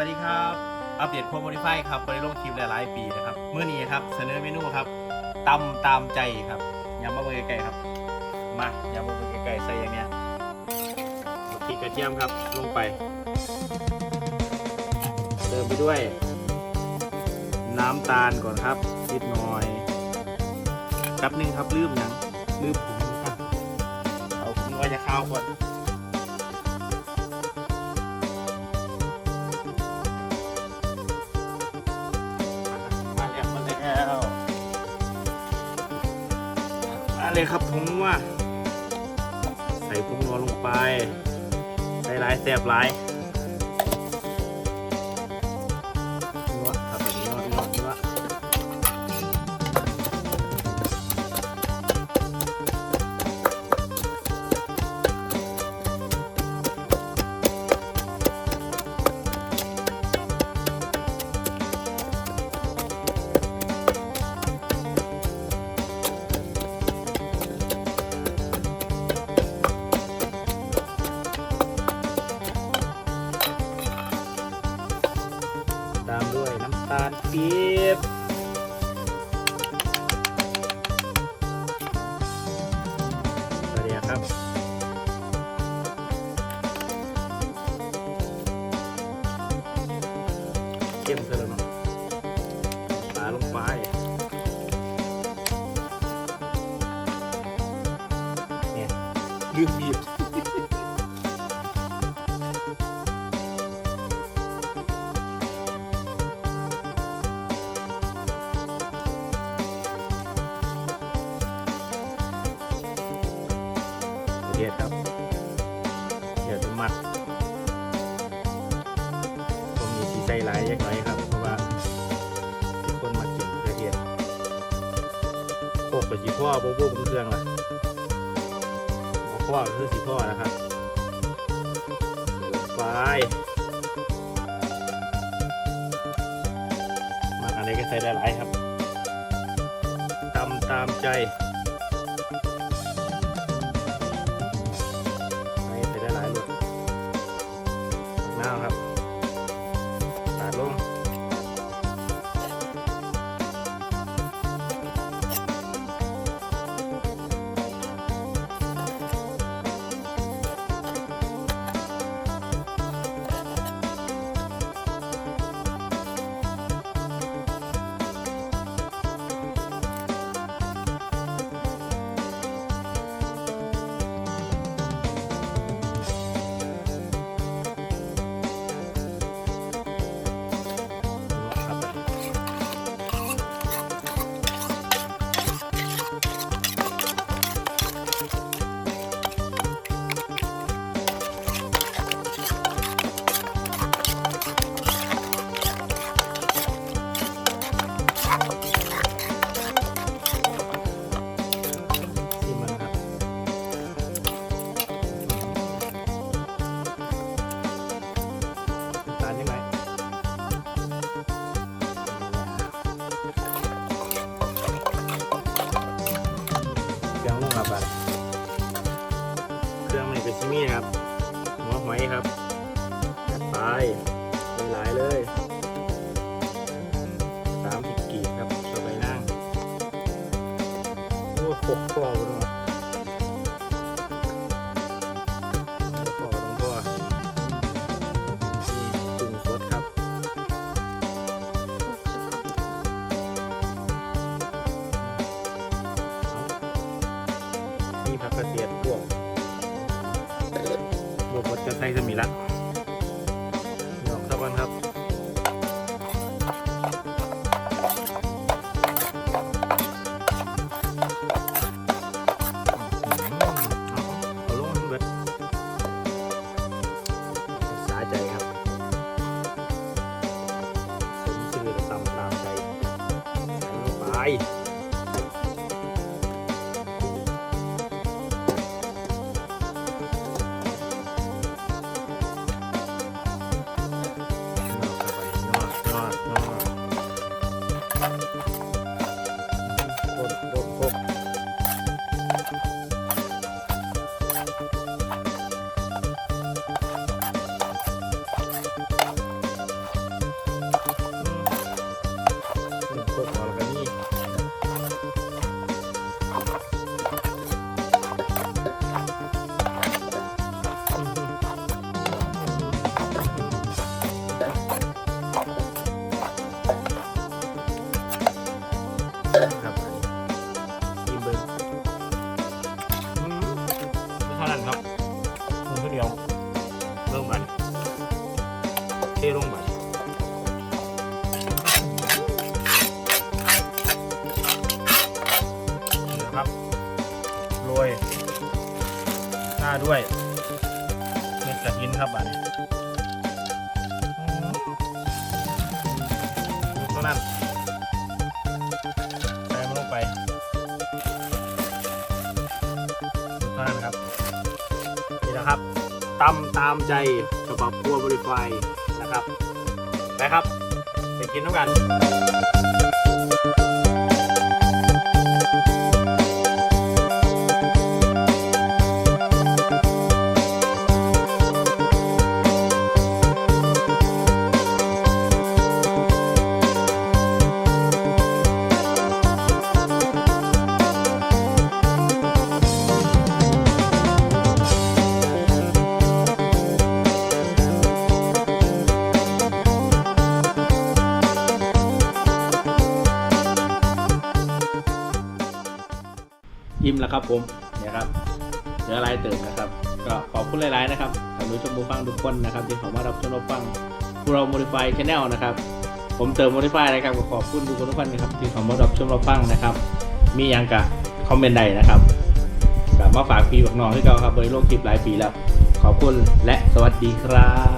วัสดีครับ อัปเดตโคมโมดิฟายครับบริโลงคลิปหลายๆปีนะครับเมื่อนี้ครับเสนอเมนูครับตำตามใจครับยำมะเบือไก่ครับ มายำมะเบือไก่ใส่อย่างเนี้ยพริกกระเทียมครับลงไปเติมไปด้วย น้ำตาลก่อนครับนิดหน่อยแป๊บนึงครับลืมยังลืมผงครับเอาผงไว้จะข้าวก่อน เลยครับผมว่า ใส่ผงนัวลงไปใส่ลายแสบลาย ลืมบีบเทียดครับเทียดมัดผมมีสีใส่หลายเล็กน้อยครับ เพราะว่าทุกคนมากินกระเทียดโคกกับสีพ่อโบ๊ะโบ๊ะบนเครื่องล่ะ พ่อคือสีพ่อนะครับไปมาอะไรก็ใส่ได้หลายครับตำตามใจ กข้อเลยว่ะหกข้อต้องข้อนี่ปรุงสดครับมีผักกระเทียมพวกบวกกับจะใส่สมิละดอกเข้ากันครับ ส่ ครับกินเบิ้งอืมเท่านั้นครับมือเดียวเริ่มมันเทลงมันนี่นะครับโรยหน้าด้วยเม็ดกระถินครับบัดนี้อืมเท่านั้น ตำตามใจฉบับบัวบริไฟนะครับไปครับไปกินน้ำกัน ครับผมเนี่ยครับเหลืออะไรเติมนะครับ ก็ขอบคุณหลาย ๆ นะครับท่านผู้ชมผู้ฟังทุกคนนะครับที่เข้ามารับชมรับฟังพวกเรา modify channel นะครับ ผมเติม modify นะครับก็ขอบคุณทุกคนทุกคนนะครับที่เข้ามารับชมรับฟังนะครับ มีอย่างกะคอมเมนต์ใดนะครับกลับมาฝากพี่ฝากน้องที่เราครับบริโลกคลิปหลายปีแล้ว ขอบคุณและสวัสดีครับ